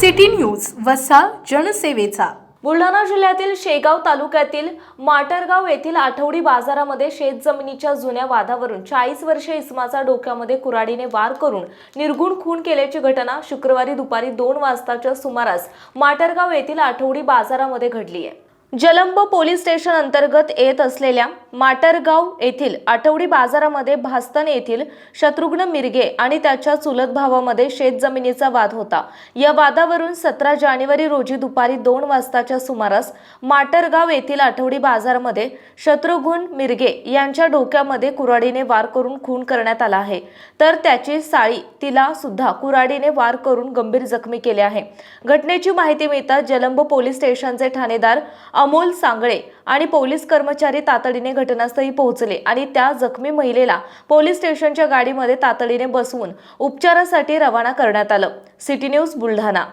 City news वसा जनसेवेचा. बुलढाणा जिल्ह्यातील शेगाव तालुक्यातील माटरगाव येथील आठवडी बाजारामध्ये शेतजमिनीच्या जुन्या वादावरून चाळीस वर्षे इसमाचा डोक्यामध्ये कुऱ्हाडीने वार करून निर्गुण खून केल्याची घटना शुक्रवारी दुपारी दोन वाजताच्या सुमारास माटरगाव येथील आठवडी बाजारामध्ये घडली आहे. जलंब पोलीस स्टेशन अंतर्गत येत असलेल्या माटरगाव येथील आठवडी बाजारामध्ये भास्तन येथील शत्रुघ्न मिरगे आणि त्याच्या चुलत भावामध्ये शेतजमिनीचा वाद होता. या वादावरून सतरा जानेवारी रोजी दुपारी दोन वाजताच्या सुमारास माटरगाव येथील आठवडी बाजारामध्ये शत्रुघ्न मिरगे यांच्या डोक्यामध्ये कुऱ्हाडीने वार करून खून करण्यात आला आहे. तर त्याची साळी तिला सुद्धा कुऱ्हाडीने वार करून गंभीर जखमी केले आहे. घटनेची माहिती मिळताच जलंब पोलीस स्टेशनचे ठाणेदार अमोल सांगळे आणि पोलीस कर्मचारी तातडीने घटनास्थळी पोहोचले आणि त्या जखमी महिलेला पोलीस स्टेशनच्या गाडीमध्ये तातडीने बसवून उपचारासाठी रवाना करण्यात आलं. City news Buldhana.